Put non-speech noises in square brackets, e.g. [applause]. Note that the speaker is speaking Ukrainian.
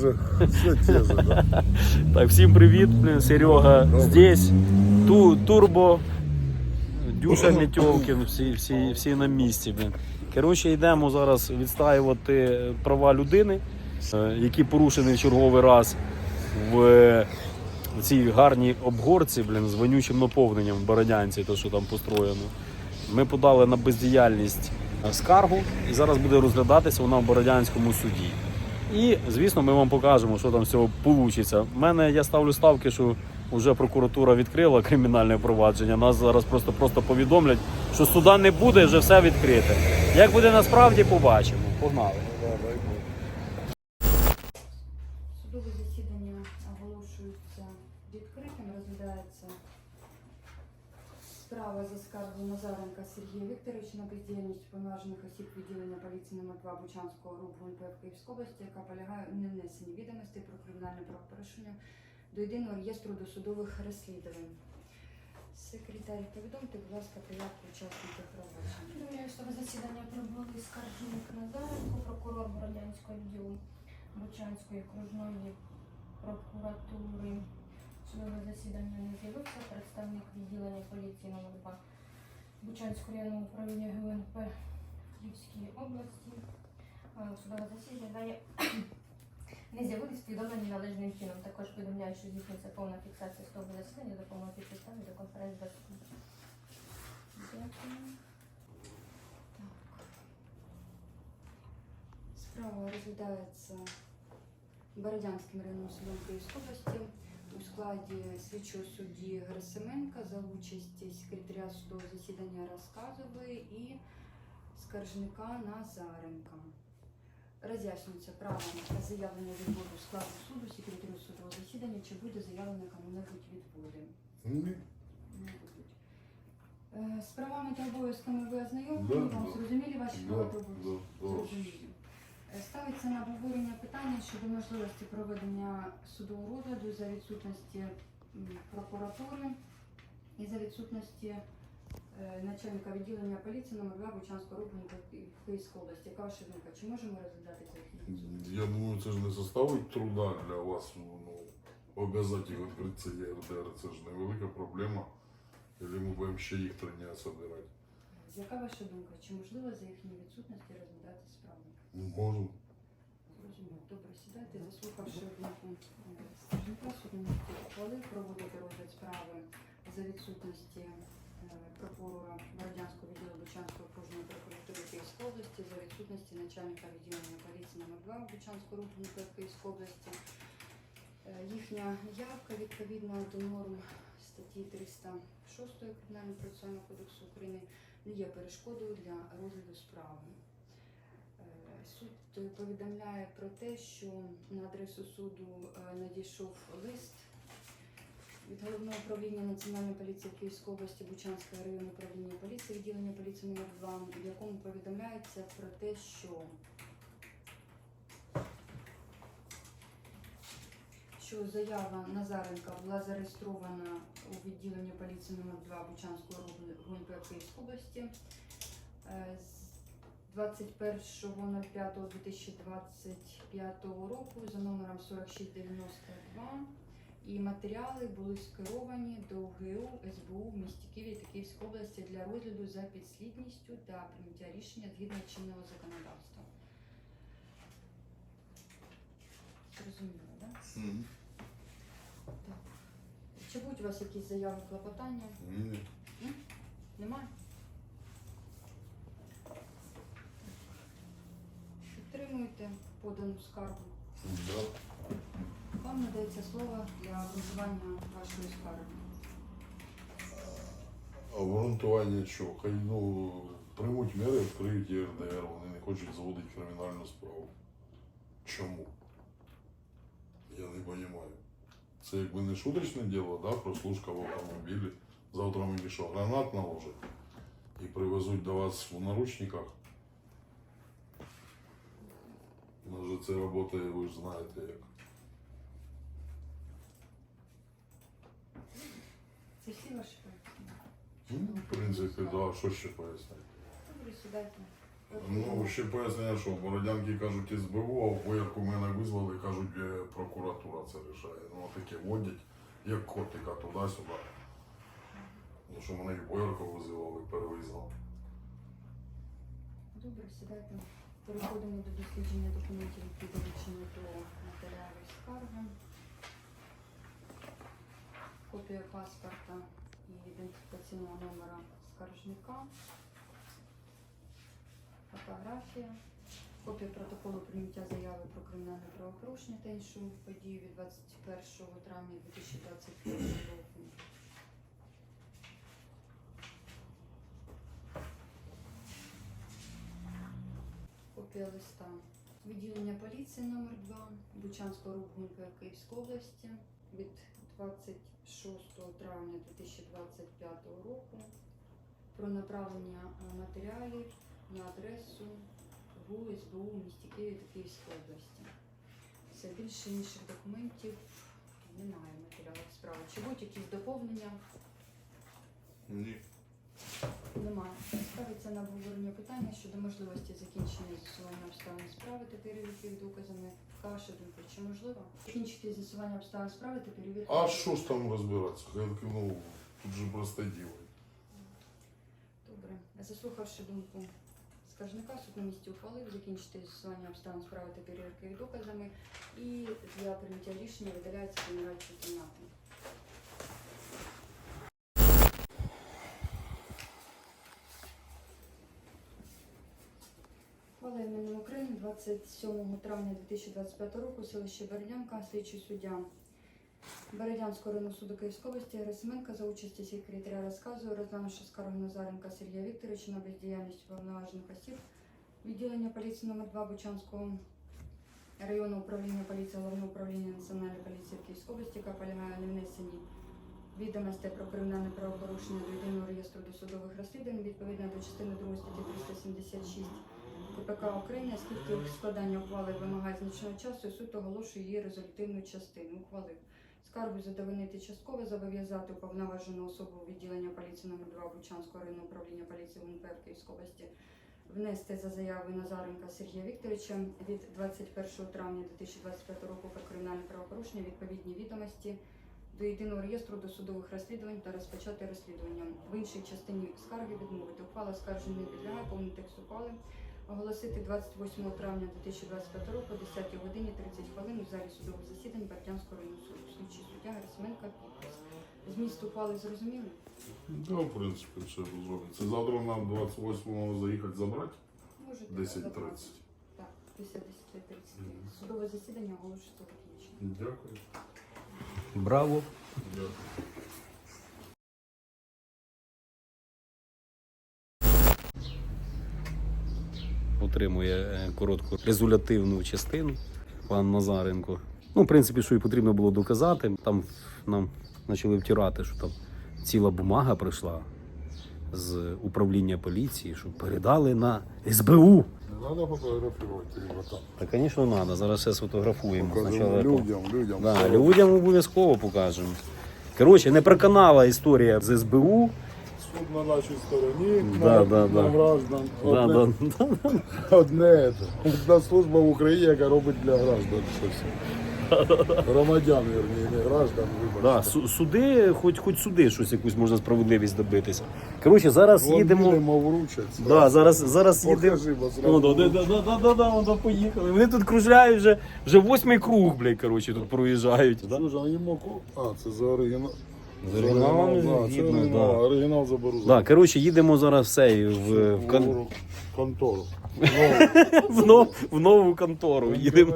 Все те же, да? [laughs] Так, всім привіт, блін, Серега здесь, ту, Турбо, Дюша Мітьовкін, всі, всі, всі на місці. Блін. Коротше, йдемо зараз відстаювати права людини, е, які порушені в черговий раз в, е, цій гарній обгорці блін, з вонючим наповненням в Бородянці, то що там построєно. Ми подали на бездіяльність е, скаргу, і зараз буде розглядатися вона в Бородянському суді. І, звісно, ми вам покажемо, що там з цього вийде. У мене я ставлю ставки, що вже прокуратура відкрила кримінальне провадження. Нас зараз просто просто повідомлять, що суда не буде, вже все відкрите. Як буде насправді, побачимо. Погнали. Справа за скаргою Назаренка Сергія Вікторовича на бездіяльність повноважених осіб відділення поліції номер 2 Бучанського РУП ГУНП в Київській області, яка полягає у невнесенні відомостей про кримінальне правопорушення до єдиного реєстру досудових розслідувань. Секретар, повідомте, будь ласка, приявку учасників провадження. Повідомляю, що засідання прибули скаржник Назаренко, прокурор Бородянського відділу Бучанської окружної прокуратури. Судове засідання не з'явився. Представник відділення поліції номер 2 Бучанського районного управління ГУНП Київській області. Судове засідання [clears throat] не з'явились повідомлені належним чином. Також повідомляю, що здійснюється повна фіксація судового засідання за допомогою підстави до конференц-зв'язку. Дякую. Справа розглядається Бородянським районним судом Київської області складі слідчого судді Герасименка за участі секретаря судового засідання Розказової і скаржника Назаренка. Роз'яснюється право на заявлення відводу складу суду секретарю судового засідання, чи буде заявлено кому-небудь відводи. Ні. Не будуть. Е, З правами та обов'язками ви ознайомлені, Да, вам да. зрозумілі ваші Да, права да, да. Зрозуміло. Е, Ставиться на обговорення питання щодо можливості проведення судового розгляду за відсутності прокуратури і за відсутності е, начальника відділення поліції номер 2 Бучанського руху в Київській області. Яка ваша думка? Чи можемо розглядати це? Я думаю, це ж не составить труда для вас ну, обов'язати відкрити це ЄРДР. Це ж невелика проблема. Или ми будемо ще їх дня собирати? Яка ваша думка? Чи можливо за їхньої відсутності? Ну, можемо. Добре, сідайте, заслухавши е, скаржника, судді ухвалив проводити розгляд справи за відсутності е, прокурора Бородянського відділу Бучанської окружної прокуратури Київської області, за відсутності начальника відділення поліції номер 2 Бучанського руху в Київській області. Е, Їхня явка відповідно до норм статті 306 Кримінального процесуального кодексу України не є перешкодою для розгляду справи. Суд е, повідомляє про те, що на адресу суду е, надійшов лист від головного управління Національної поліції в Київській області Бучанського району управління поліції, відділення поліції номер 2 в якому повідомляється про те, що що заява Назаренка була зареєстрована у відділенні поліції номер 2 Бучанського в Київській області е, 21.05.2025 року за номером 4692 і матеріали були скеровані до ГУ СБУ в місті Києві та Київській області для розгляду за підслідністю та прийняття рішення згідно чинного законодавства. Зрозуміло, так? Так. Чи будуть у вас якісь заяви клопотання? Ні. Немає? Підтримуйте подану скаргу. Да. Вам надається слово для обґрунтування вашої скарги. Обґрунтування що? Хай ну, приймуть міри, відкриють ЄРДР, вони не хочуть заводити кримінальну справу. Чому? Я не розумію. Це якби не шуточне діло, да, прослушка в автомобілі. Завтра мені що, гранат наложать і привезуть до вас в наручниках. Може це працює, ви ж знаєте як. Це всі ваші пояснення? Ну, в принципі, да, що ще пояснити? Добре, сідайте. Ну, ще пояснення, що бородянки кажуть СБУ, а в боярку мене визвали, кажуть, е, прокуратура це рішає. Ну, таке водять, як котика туди-сюди. Ну, що мене і боярку визивали, перевизвали. Добре, сідайте. Переходимо до дослідження документів, які долучені до матеріалів скарги. Копія паспорта і ідентифікаційного номера скаржника. Фотографія. Копія протоколу прийняття заяви про кримінальне правопорушення та іншу подію від 21 травня 2025 року. Копія листа. Відділення поліції номер 2 Бучанського РУГУНП Київської області від 26 травня 2025 року про направлення е, матеріалів на адресу ГУ СБУ в місті Києві та Київської області. Все більше інших документів немає в матеріалах справи. Чи будуть якісь доповнення? Ні. Немає. Ставиться на обговорення питання щодо можливості закінчення з'ясування обставин справи та перевірки доказами. Ваша думка, чи можливо закінчити з'ясування обставин справи та перевірки? А що ж там розбиратися? Ну, тут же просте діло. Добре. Заслухавши думку скаржника, суд на місці ухвалив закінчити з'ясування обставин справи та перевірки їх доказами і для прийняття рішення видаляється генеральської кімнати. Ухвала іменем України 27 травня 2025 року селище Бердянка, слідчий суддя Бередянського районного суду Київської області Герасименка за участі секретаря розказу, розглянувши скаргу Назаренка Сергія Вікторовича на бездіяльність повноважених осіб відділення поліції номер 2 Бучанського районного управління поліції Головного управління Національної поліції в Київській області, яка полягає на внесенні відомостей про кримінальне правопорушення до єдиного реєстру досудових розслідувань відповідно до частини 2 статті 376 КПК України, оскільки складання ухвали вимагає значного часу, суд оголошує її результативну частину. Ухвалив скаргу задовольнити частково, зобов'язати уповноважену особу відділення поліції номер 2 Бучанського районного управління поліції УНП в Київській області внести за заявою Назаренка Сергія Вікторовича від 21 травня 2025 року про кримінальне правопорушення відповідні відомості до єдиного реєстру досудових розслідувань та розпочати розслідування. В іншій частині скарги відмовити. Ухвала не підлягає, повний текст ухвали оголосити 28 травня 2025 року о 10 годині 30 хвилин у залі судових засідань Бартянського районного суду. Слідчий суддя Герасименка підпис. Зміст ухвали зрозуміли? Да, в принципі, все розумію. Це завтра нам 28-го заїхати забрати? Можете 10.30. забрати. Так, після 10.30. Мгм. Судове засідання оголошується закінченим. Дякую. Браво! Дякую. Отримує е, коротку резолютивну частину пан Назаренко. Ну, в принципі, що і потрібно було доказати. Там нам почали втирати, що там ціла бумага прийшла з управління поліції, що передали на СБУ. Треба фотографувати ребята. Та, звісно, треба. Зараз все сфотографуємо. Спочатку- людям, людям. Да, людям обов'язково покажемо. Коротше, не проканала історія з СБУ. Суд на нашій стороні, Да, на, да, на да. граждан. Да, Одне, да, [laughs] одне це. Одна служба в Україні, яка робить для граждан щось. Громадян, вірні, не граждан, вибачте. Да, су- суди, хоч, хоч суди щось якусь можна справедливість добитися. Коротше, зараз Вон їдемо. їдемо вручаться. Да, зараз, зараз їдемо. Покажи, бо зразу. да, да, да, да, да, да, воно поїхали. Вони тут кружляють вже, вже восьмий круг, блядь, коротше, тут проїжджають. Да? Слушай, А, це за оригінал. З оригіналом да, це згідно, оригінал, да. оригінал заберу. Да, коротше, їдемо зараз все в, в, кон... контору. [laughs] в, нов... в нову контору. Їдемо.